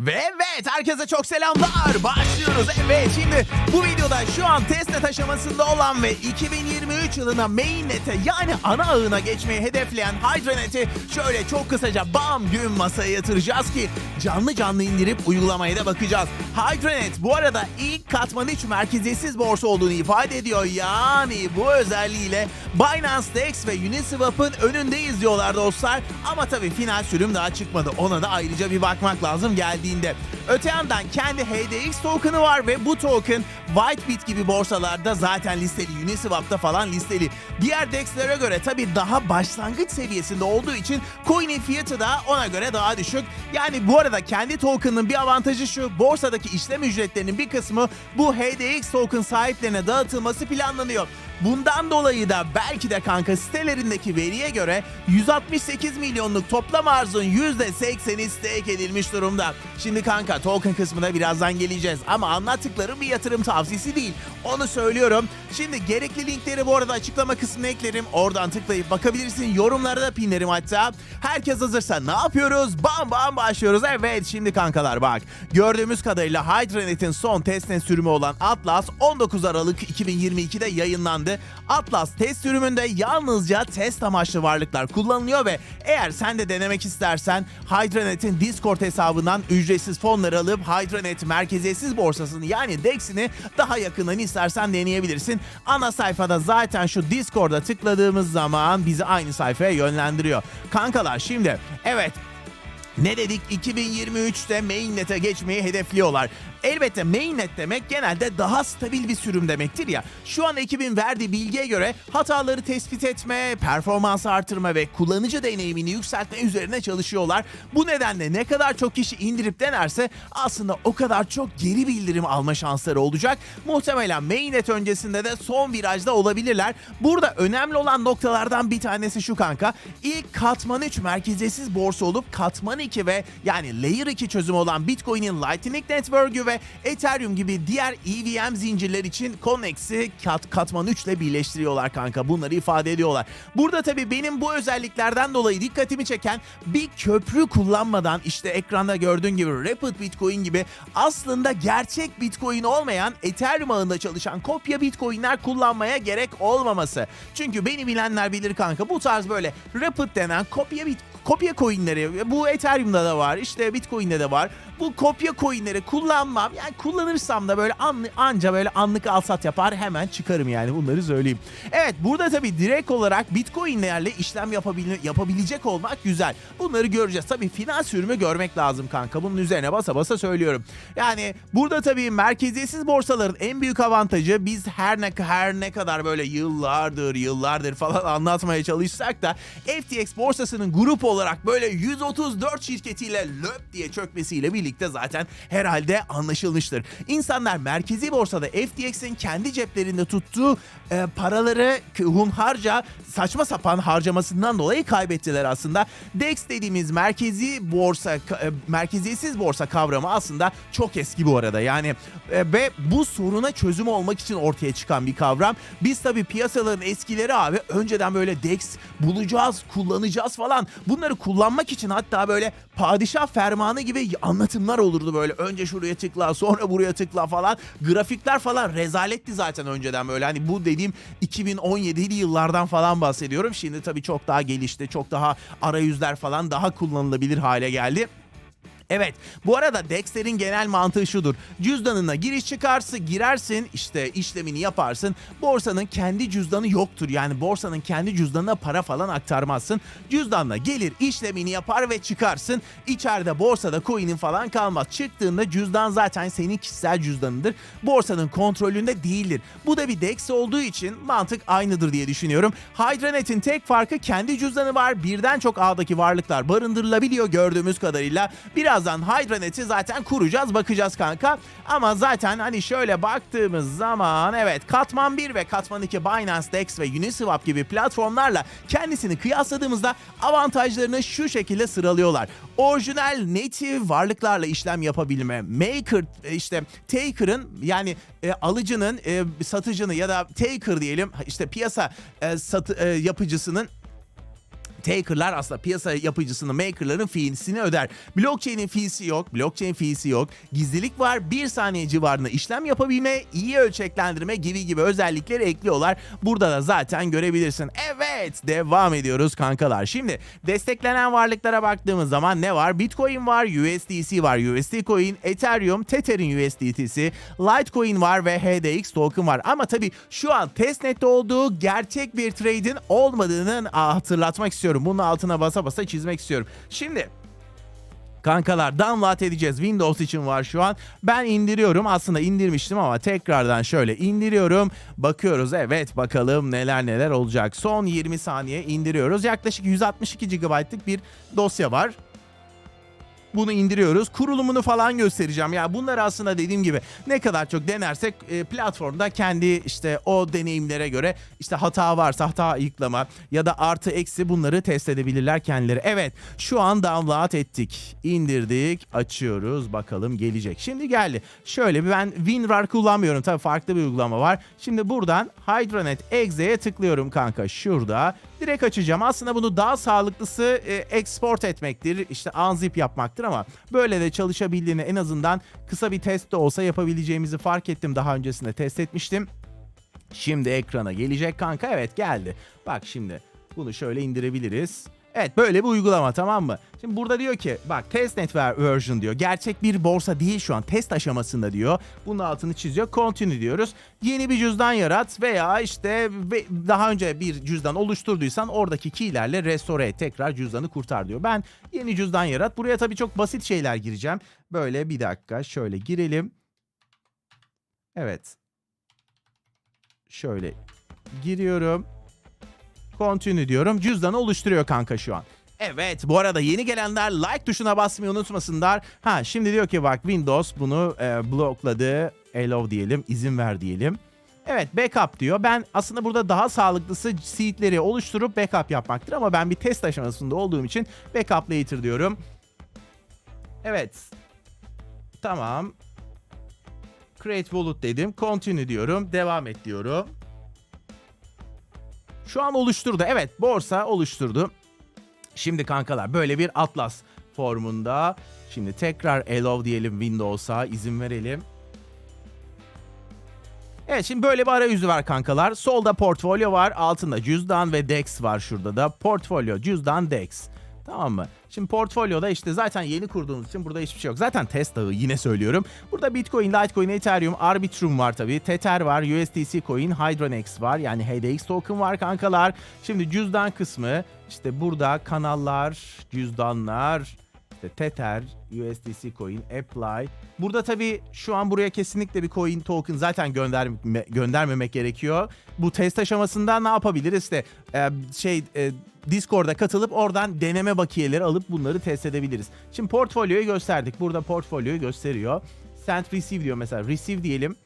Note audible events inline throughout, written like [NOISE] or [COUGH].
Ve evet herkese çok selamlar. Başlıyoruz. Evet şimdi bu videoda şu an testnet aşamasında olan ve 2023 yılına mainnet'e yani ana ağına geçmeyi hedefleyen Hydranet'i şöyle çok kısaca bam gün masaya yatıracağız ki canlı canlı indirip uygulamaya da bakacağız. Hydranet bu arada ilk katman 3 merkeziyetsiz borsa olduğunu ifade ediyor. Yani bu özelliğiyle Binance DEX ve Uniswap'ın önündeyiz diyorlar dostlar. Ama tabii final sürüm daha çıkmadı. Ona da ayrıca bir bakmak lazım geldiğinde. Öte yandan kendi HDX token'ı var ve bu token Whitebit gibi borsalarda zaten listeli. Uniswap'ta falan listeli. Diğer DEX'lere göre tabii daha başlangıç seviyesinde olduğu için coin'in fiyatı da ona göre daha düşük. Yani bu arada kendi token'ın bir avantajı şu. Borsadaki işlem ücretlerinin bir kısmı bu HDX token sahiplerine dağıtılması planlanıyor. Bundan dolayı da belki de kanka sitelerindeki veriye göre 168 milyonluk toplam arzun %80'i stake edilmiş durumda. Şimdi kanka token kısmına birazdan geleceğiz ama anlattıklarım bir yatırım tavsiyesi değil. Onu söylüyorum. Şimdi gerekli linkleri bu arada açıklama kısmına eklerim. Oradan tıklayıp bakabilirsin. Yorumlara da pinlerim hatta. Herkes hazırsa ne yapıyoruz? Bam bam başlıyoruz. Evet şimdi kankalar bak. Gördüğümüz kadarıyla Hydranet'in son testnet sürümü olan Atlas 19 Aralık 2022'de yayınlandı. Atlas test sürümünde yalnızca test amaçlı varlıklar kullanılıyor ve eğer sen de denemek istersen Hydranet'in Discord hesabından ücretsiz fonlar alıp Hydranet merkeziyetsiz borsasını yani DEX'ini daha yakından istersen deneyebilirsin. Ana sayfada zaten şu Discord'a tıkladığımız zaman bizi aynı sayfaya yönlendiriyor. Kankalar şimdi evet ne dedik 2023'te mainnet'e geçmeyi hedefliyorlar. Elbette mainnet demek genelde daha stabil bir sürüm demektir ya. Şu an ekibin verdiği bilgiye göre hataları tespit etme, performans artırma ve kullanıcı deneyimini yükseltme üzerine çalışıyorlar. Bu nedenle ne kadar çok kişi indirip denerse aslında o kadar çok geri bildirim alma şansları olacak. Muhtemelen mainnet öncesinde de son virajda olabilirler. Burada önemli olan noktalardan bir tanesi şu kanka. İlk katman 3 merkeziyetsiz borsa olup katman 2 ve yani layer 2 çözümü olan Bitcoin'in Lightning Network'ü ve Ethereum gibi diğer EVM zincirler için Connex'i kat, katman 3 ile birleştiriyorlar kanka. Bunları ifade ediyorlar. Burada tabii benim bu özelliklerden dolayı dikkatimi çeken bir köprü kullanmadan işte ekranda gördüğün gibi Rapid Bitcoin gibi aslında gerçek Bitcoin olmayan Ethereum ağında çalışan kopya Bitcoin'ler kullanmaya gerek olmaması. Çünkü beni bilenler bilir kanka bu tarz böyle Rapid denen kopya bit kopya coinleri bu Ethereum'da da var işte Bitcoin'de de var. Bu kopya coinleri kullanmam yani kullanırsam da böyle an, anca böyle anlık alsat yapar hemen çıkarım yani bunları söyleyeyim. Evet burada tabii direkt olarak Bitcoin'lerle işlem yapabil yapabilecek olmak güzel. Bunları göreceğiz. Tabii final sürümü görmek lazım kanka. Bunun üzerine basa basa söylüyorum. Yani burada tabii merkeziyetsiz borsaların en büyük avantajı biz her ne her ne kadar böyle yıllardır yıllardır falan [LAUGHS] anlatmaya çalışsak da FTX borsasının grup olarak böyle 134 şirketiyle löp diye çökmesiyle birlikte zaten herhalde anlaşılmıştır. İnsanlar merkezi borsada FTX'in kendi ceplerinde tuttuğu e, paraları hunharca saçma sapan harcamasından dolayı kaybettiler aslında. DEX dediğimiz merkezi borsa e, merkeziyetsiz borsa kavramı aslında çok eski bu arada. Yani e, ve bu soruna çözüm olmak için ortaya çıkan bir kavram. Biz tabii piyasaların eskileri abi önceden böyle DEX bulacağız, kullanacağız falan. Bunları kullanmak için hatta böyle padişah fermanı gibi anlatımlar olurdu böyle. Önce şuraya tıkla, sonra buraya tıkla falan. Grafikler falan rezaletti zaten önceden böyle. Hani bu dediğim 2017'li yıllardan falan bahsediyorum. Şimdi tabii çok daha gelişti, çok daha arayüzler falan daha kullanılabilir hale geldi. Evet bu arada Dexter'in genel mantığı şudur. Cüzdanına giriş çıkarsı girersin işte işlemini yaparsın. Borsanın kendi cüzdanı yoktur. Yani borsanın kendi cüzdanına para falan aktarmazsın. Cüzdanla gelir işlemini yapar ve çıkarsın. İçeride borsada coin'in falan kalmaz. Çıktığında cüzdan zaten senin kişisel cüzdanındır. Borsanın kontrolünde değildir. Bu da bir Dex olduğu için mantık aynıdır diye düşünüyorum. Hydranet'in tek farkı kendi cüzdanı var. Birden çok ağdaki varlıklar barındırılabiliyor gördüğümüz kadarıyla. Birazdan Hydranet'i zaten kuracağız bakacağız kanka. Ama zaten hani şöyle baktığımız zaman evet Katman 1 ve Katman 2 Binance Dex ve Uniswap gibi platformlarla kendisini kıyasladığımızda avantajlarını şu şekilde sıralıyorlar. Orijinal native varlıklarla işlem yapabilme, maker e, işte taker'ın yani e, alıcının e, satıcını ya da taker diyelim işte piyasa e, satı, e, yapıcısının Taker'lar aslında piyasa yapıcısının, maker'ların fiilsini öder. Blockchain'in fiilsi yok, blockchain fiilsi yok. Gizlilik var, bir saniye civarında işlem yapabilme, iyi ölçeklendirme gibi gibi özellikleri ekliyorlar. Burada da zaten görebilirsin. Evet, devam ediyoruz kankalar. Şimdi desteklenen varlıklara baktığımız zaman ne var? Bitcoin var, USDC var, USD Coin, Ethereum, Tether'in USDT'si, Litecoin var ve HDX token var. Ama tabii şu an testnet'te olduğu gerçek bir trade'in olmadığını aa, hatırlatmak istiyorum. Bunun altına basa basa çizmek istiyorum. Şimdi Kankalar download edeceğiz. Windows için var şu an. Ben indiriyorum. Aslında indirmiştim ama tekrardan şöyle indiriyorum. Bakıyoruz. Evet bakalım neler neler olacak. Son 20 saniye indiriyoruz. Yaklaşık 162 GB'lık bir dosya var. Bunu indiriyoruz. Kurulumunu falan göstereceğim. Ya bunlar aslında dediğim gibi ne kadar çok denersek e, platformda kendi işte o deneyimlere göre işte hata varsa hata ayıklama ya da artı eksi bunları test edebilirler kendileri. Evet şu an download ettik. indirdik. Açıyoruz. Bakalım gelecek. Şimdi geldi. Şöyle bir ben WinRAR kullanmıyorum. Tabii farklı bir uygulama var. Şimdi buradan Hydronet Exe'ye tıklıyorum kanka. Şurada. Direkt açacağım. Aslında bunu daha sağlıklısı e, export etmektir. İşte unzip yapmaktır ama böyle de çalışabildiğini en azından kısa bir test de olsa yapabileceğimizi fark ettim. Daha öncesinde test etmiştim. Şimdi ekrana gelecek kanka. Evet geldi. Bak şimdi bunu şöyle indirebiliriz. Evet böyle bir uygulama tamam mı? Şimdi burada diyor ki bak testnet ver- version diyor. Gerçek bir borsa değil şu an test aşamasında diyor. Bunun altını çiziyor. Continue diyoruz. Yeni bir cüzdan yarat veya işte daha önce bir cüzdan oluşturduysan oradaki keylerle restore et. Tekrar cüzdanı kurtar diyor. Ben yeni cüzdan yarat. Buraya tabii çok basit şeyler gireceğim. Böyle bir dakika şöyle girelim. Evet. Şöyle giriyorum. Continue diyorum. Cüzdanı oluşturuyor kanka şu an. Evet bu arada yeni gelenler like tuşuna basmayı unutmasınlar. Ha şimdi diyor ki bak Windows bunu e, blokladı. Allow diyelim izin ver diyelim. Evet backup diyor. Ben aslında burada daha sağlıklısı seedleri oluşturup backup yapmaktır ama ben bir test aşamasında olduğum için backup later diyorum. Evet. Tamam. Create wallet dedim. Continue diyorum. Devam et diyorum. Şu an oluşturdu. Evet borsa oluşturdu. Şimdi kankalar böyle bir atlas formunda. Şimdi tekrar allow diyelim Windows'a izin verelim. Evet şimdi böyle bir arayüzü var kankalar. Solda portfolyo var. Altında cüzdan ve DEX var şurada da. Portfolyo, cüzdan, DEX. Tamam mı? Şimdi portfolyoda işte zaten yeni kurduğumuz için burada hiçbir şey yok. Zaten test dağı yine söylüyorum. Burada Bitcoin, Litecoin, Ethereum, Arbitrum var tabii. Tether var, USDC Coin, Hydronex var. Yani HDX token var kankalar. Şimdi cüzdan kısmı işte burada kanallar, cüzdanlar, işte Tether, USDC Coin, Apply. Burada tabii şu an buraya kesinlikle bir coin token zaten gönderme, göndermemek gerekiyor. Bu test aşamasında ne yapabiliriz? İşte e, şey e, Discord'a katılıp oradan deneme bakiyeleri alıp bunları test edebiliriz. Şimdi portfolyoyu gösterdik. Burada portfolyoyu gösteriyor. Send receive diyor mesela. Receive diyelim.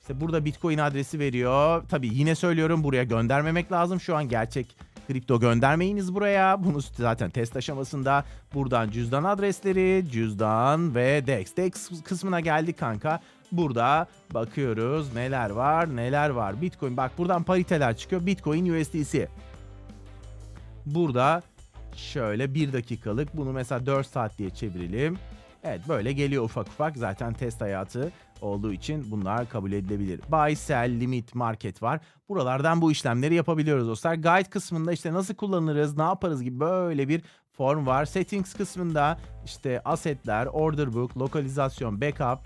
İşte burada Bitcoin adresi veriyor. Tabii yine söylüyorum buraya göndermemek lazım. Şu an gerçek kripto göndermeyiniz buraya. Bunu zaten test aşamasında. Buradan cüzdan adresleri, cüzdan ve DEX. DEX kısmına geldik kanka. Burada bakıyoruz neler var neler var. Bitcoin bak buradan pariteler çıkıyor. Bitcoin USDC. Burada şöyle bir dakikalık bunu mesela 4 saat diye çevirelim. Evet böyle geliyor ufak ufak zaten test hayatı olduğu için bunlar kabul edilebilir. Buy, sell, limit, market var. Buralardan bu işlemleri yapabiliyoruz dostlar. Guide kısmında işte nasıl kullanırız, ne yaparız gibi böyle bir form var. Settings kısmında işte assetler, order book, lokalizasyon, backup,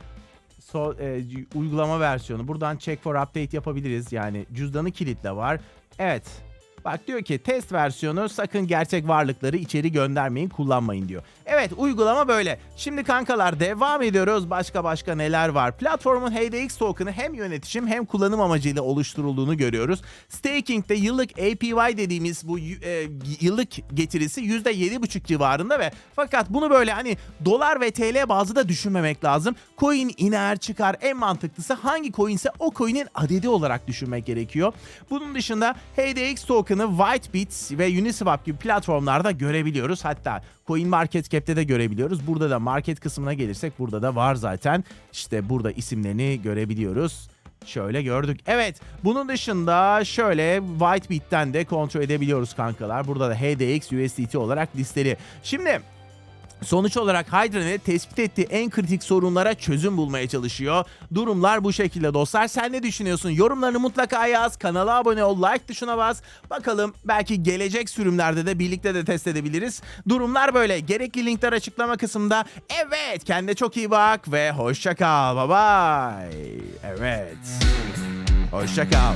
so, e, uygulama versiyonu. Buradan check for update yapabiliriz. Yani cüzdanı kilitle var. Evet Bak diyor ki test versiyonu sakın gerçek varlıkları içeri göndermeyin kullanmayın diyor. Evet uygulama böyle. Şimdi kankalar devam ediyoruz. Başka başka neler var? Platformun HDX token'ı hem yönetişim hem kullanım amacıyla oluşturulduğunu görüyoruz. Staking'de yıllık APY dediğimiz bu e, yıllık getirisi %7,5 civarında ve fakat bunu böyle hani dolar ve TL bazı da düşünmemek lazım. Coin iner çıkar en mantıklısı hangi coin ise o coin'in adedi olarak düşünmek gerekiyor. Bunun dışında HDX token'ı Whitebit ve Uniswap gibi platformlarda görebiliyoruz. Hatta CoinMarketCap'te de görebiliyoruz. Burada da market kısmına gelirsek burada da var zaten. İşte burada isimlerini görebiliyoruz. Şöyle gördük. Evet bunun dışında şöyle Whitebit'ten de kontrol edebiliyoruz kankalar. Burada da HDX USDT olarak listeli. Şimdi Sonuç olarak Hydranet tespit ettiği en kritik sorunlara çözüm bulmaya çalışıyor. Durumlar bu şekilde dostlar. Sen ne düşünüyorsun? Yorumlarını mutlaka yaz. Kanala abone ol. Like tuşuna bas. Bakalım belki gelecek sürümlerde de birlikte de test edebiliriz. Durumlar böyle. Gerekli linkler açıklama kısmında. Evet kendine çok iyi bak ve hoşça kal. Bye bye. Evet. Hoşça kal.